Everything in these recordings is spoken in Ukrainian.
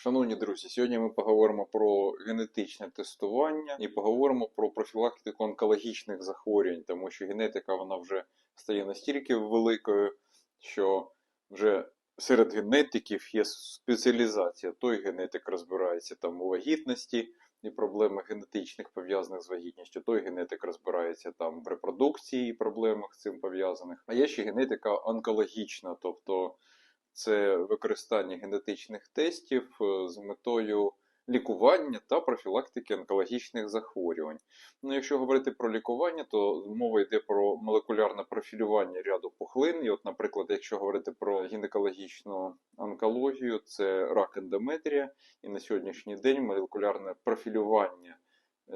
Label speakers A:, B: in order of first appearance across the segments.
A: Шановні друзі, сьогодні ми поговоримо про генетичне тестування і поговоримо про профілактику онкологічних захворювань, тому що генетика вона вже стає настільки великою, що вже серед генетиків є спеціалізація. Той генетик розбирається там у вагітності і проблемах генетичних пов'язаних з вагітністю, той генетик розбирається там в репродукції і проблемах з цим пов'язаних. А є ще генетика онкологічна, тобто це використання генетичних тестів е, з метою лікування та профілактики онкологічних захворювань. Ну, якщо говорити про лікування, то мова йде про молекулярне профілювання ряду пухлин. І, от, наприклад, якщо говорити про гінекологічну онкологію, це рак ендометрія, і на сьогоднішній день молекулярне профілювання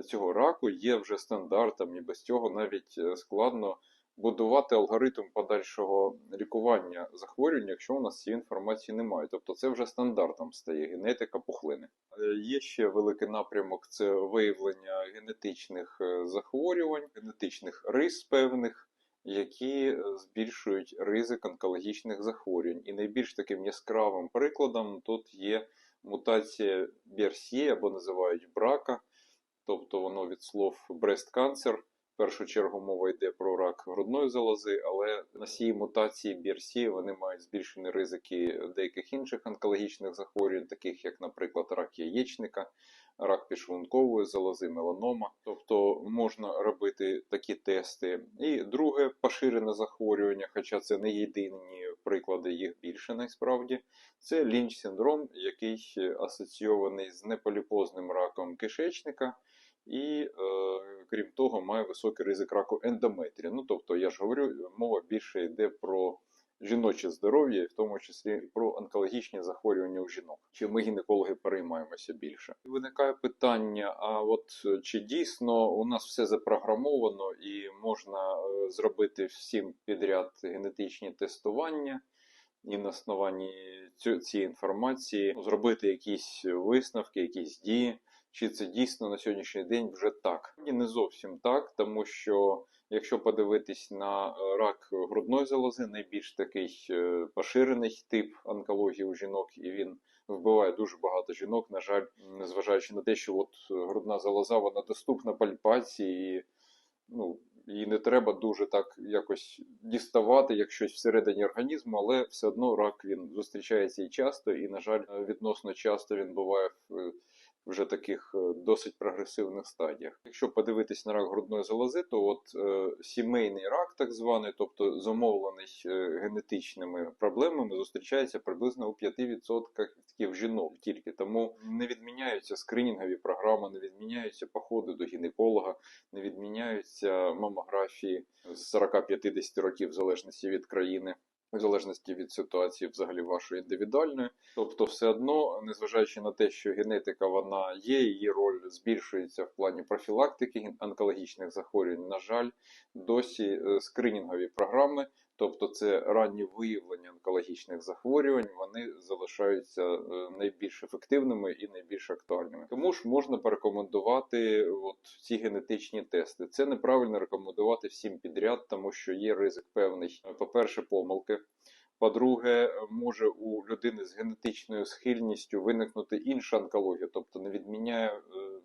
A: цього раку є вже стандартом, і без цього навіть е, складно будувати алгоритм подальшого лікування захворювань, якщо у нас цієї інформації немає. Тобто це вже стандартом стає генетика пухлини. Е, Є ще великий напрямок це виявлення генетичних е, захворювань, генетичних рис певних. Які е, збільшують ризик онкологічних захворювань. І найбільш таким яскравим прикладом тут є мутація BRCA або називають брака, тобто воно від слов breast cancer, першу чергу мова йде про рак грудної залози, але носії мутації BRCA вони мають збільшені ризики деяких інших онкологічних захворювань, таких як, наприклад, рак яєчника, рак підшлункової залози, меланома. Тобто можна робити такі тести. І друге поширене захворювання, хоча це не єдині приклади, їх більше насправді. Це лінч синдром, який асоційований з неполіпозним раком кишечника. І, е, крім того, має високий ризик раку ендометрія. Ну, тобто, я ж говорю, мова більше йде про жіноче здоров'я, в тому числі про онкологічні захворювання у жінок. Чи ми гінекологи переймаємося більше? Виникає питання: а от чи дійсно у нас все запрограмовано і можна е, зробити всім підряд генетичні тестування? І на основанні цієї інформації зробити якісь висновки, якісь дії, чи це дійсно на сьогоднішній день вже так? І не зовсім так, тому що якщо подивитись на е, рак грудної залози, найбільш такий е, поширений тип онкології у жінок, і він вбиває дуже багато жінок. На жаль, незважаючи на те, що от е, грудна залоза вона доступна пальпації. І, ну, її не треба дуже так якось діставати, як щось всередині організму, але все одно рак він зустрічається і часто, і, на жаль, відносно часто він буває в вже таких е, досить прогресивних стадіях. Якщо подивитись на рак грудної залози, то от е, сімейний рак, так званий, тобто зумовлений е, генетичними проблемами, зустрічається приблизно у 5% таких жінок тільки. Тому не відміняються скринінгові програми, не відміняються походи до гінеколога, не відміняються мамографії з 40-50 років в залежності від країни. В залежності від ситуації взагалі вашої індивідуальної, тобто, все одно, незважаючи на те, що генетика вона є, її роль збільшується в плані профілактики онкологічних захворювань. На жаль, досі е, скринінгові програми, тобто це ранні виявлення онкологічних захворювань, вони залишаються е, найбільш ефективними і найбільш актуальними. Тому ж можна порекомендувати от ці генетичні тести. Це неправильно рекомендувати всім підряд, тому що є ризик певний. Е, По-перше, помилки. По-друге, може у людини з генетичною схильністю виникнути інша онкологія, тобто не відміняє е,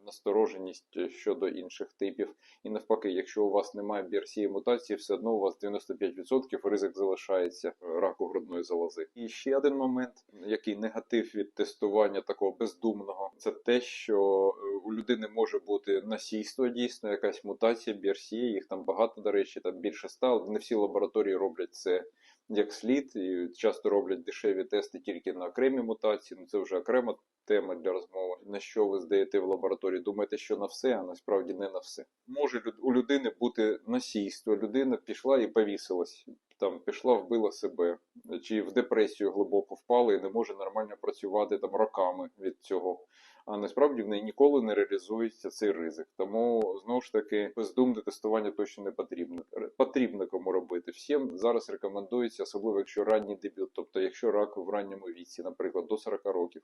A: настороженість щодо інших типів. І навпаки, якщо у вас немає BRCA мутації, все одно у вас 95% ризик залишається раку грудної залози. І ще один момент, який негатив від тестування такого бездумного, це те, що е, у людини може бути насійство дійсно, якась мутація BRCA, їх там багато, до речі, там більше ста, не всі лабораторії роблять це як слід, і часто роблять дешеві тести тільки на окремі мутації. Ну це вже окрема тема для розмови. На що ви здаєте в лабораторії? Думаєте, що на все, а насправді не на все. Може у людини бути насійство. Людина пішла і повісилась. Там пішла, вбила себе, чи в депресію глибоко впала і не може нормально працювати там роками від цього. А насправді в неї ніколи не реалізується цей ризик. Тому знову ж таки бездумне тестування точно не потрібно. Потрібно кому робити. Всім зараз рекомендується, особливо якщо ранній дебют, тобто якщо рак в ранньому віці, наприклад, до 40 років,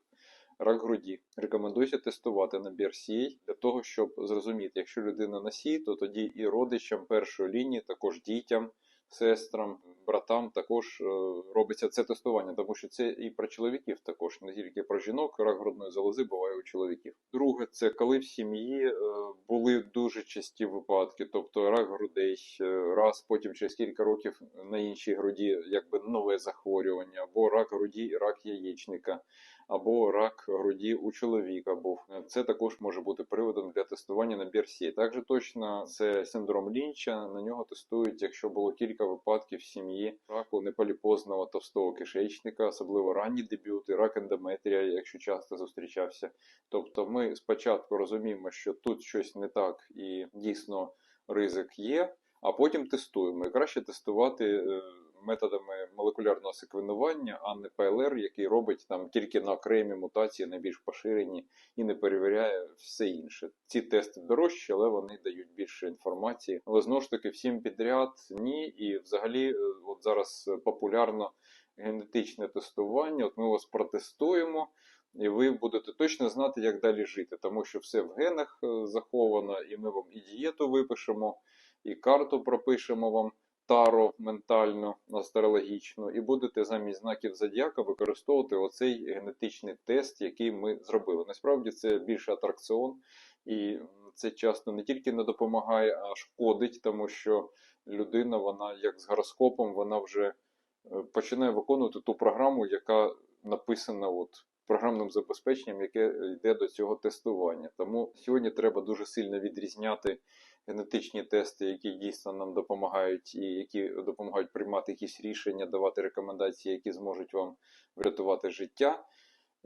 A: рак груді, рекомендується тестувати на BRCA для того, щоб зрозуміти, якщо людина носій, то тоді і родичам першої лінії, також дітям. Сестрам, братам також е, робиться це тестування, тому що це і про чоловіків також, не тільки про жінок. Рак грудної залози буває у чоловіків. Друге, це коли в сім'ї е, були дуже часті випадки, тобто рак грудей, е, раз потім через кілька років на іншій груді, якби нове захворювання, або рак груді, рак яєчника. Або рак груді у чоловіка був. Це також може бути приводом для тестування на BRCA. Також точно це синдром Лінча. На нього тестують, якщо було кілька випадків в сім'ї раку неполіпозного товстого кишечника, особливо ранні дебюти, рак ендометрія, якщо часто зустрічався. Тобто, ми спочатку розуміємо, що тут щось не так і дійсно ризик є, а потім тестуємо. І краще тестувати. Методами молекулярного секвенування, а не ПЛР, який робить там тільки на окремі мутації найбільш поширені і не перевіряє все інше. Ці тести дорожчі, але вони дають більше інформації. Але знову ж таки, всім підряд ні. І взагалі, е, от зараз популярно генетичне тестування. От ми вас протестуємо. І ви будете точно знати, як далі жити, тому що все в генах е, заховано, і ми вам і дієту випишемо, і карту пропишемо вам таро ментальну, астрологічну, і будете замість знаків зодіака використовувати оцей генетичний тест, який ми зробили. Насправді це більше атракціон, і це часто не тільки не допомагає, а шкодить, тому що людина, вона як з гороскопом, вона вже е, починає виконувати ту програму, яка написана от програмним забезпеченням, яке йде до цього тестування. Тому сьогодні треба дуже сильно відрізняти генетичні тести, які дійсно нам допомагають, і які допомагають приймати якісь рішення, давати рекомендації, які зможуть вам врятувати життя.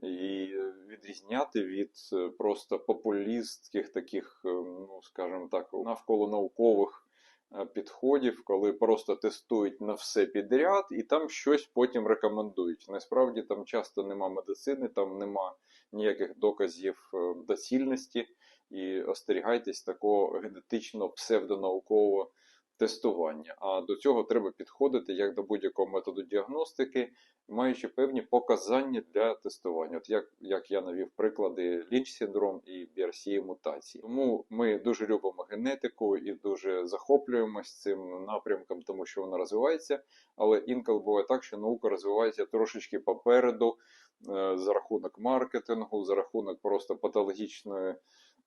A: І відрізняти від е, просто популістських таких, е, ну скажімо так, навколо наукових е, підходів, коли просто тестують на все підряд і там щось потім рекомендують. Насправді там часто нема медицини, там нема ніяких доказів е, доцільності. І остерігайтесь такого генетично псевдонаукового тестування. А до цього треба підходити як до будь-якого методу діагностики, маючи певні показання для тестування. От як, як я навів приклади Лінч синдром і BRCA мутації. Тому ми дуже любимо генетику і дуже захоплюємось цим напрямком, тому що вона розвивається. Але інколи буває так, що наука розвивається трошечки попереду е, за рахунок маркетингу, за рахунок просто патологічної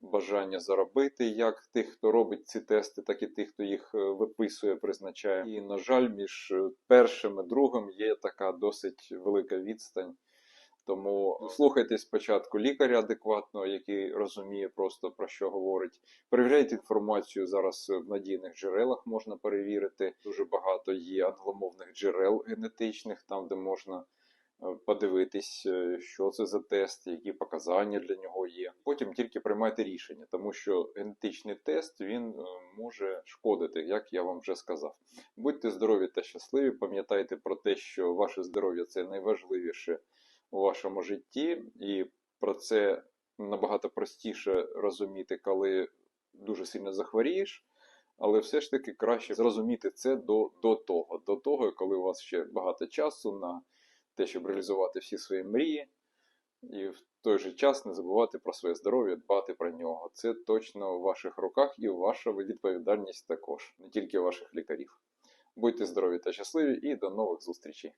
A: бажання заробити, як тих, хто робить ці тести, так і тих, хто їх е, виписує, призначає. І, на жаль, між е, першим і другим є така досить велика відстань. Тому слухайте спочатку лікаря адекватного, який розуміє просто про що говорить. Перевіряйте інформацію зараз в надійних джерелах можна перевірити. Дуже багато є англомовних джерел генетичних, там де можна подивитись, е, що це за тест, які показання для нього є. Потім тільки приймайте рішення, тому що генетичний тест він е, може шкодити, як я вам вже сказав. Будьте здорові та щасливі. Пам'ятайте про те, що ваше здоров'я це найважливіше у вашому житті, і про це набагато простіше розуміти, коли дуже сильно захворієш. Але все ж таки краще зрозуміти це до, до того, до того, коли у вас ще багато часу на те, щоб реалізувати всі свої мрії, і в той же час не забувати про своє здоров'я, дбати про нього. Це точно в ваших руках і ваша відповідальність також, не тільки ваших лікарів. Будьте здорові та щасливі, і до нових зустрічей!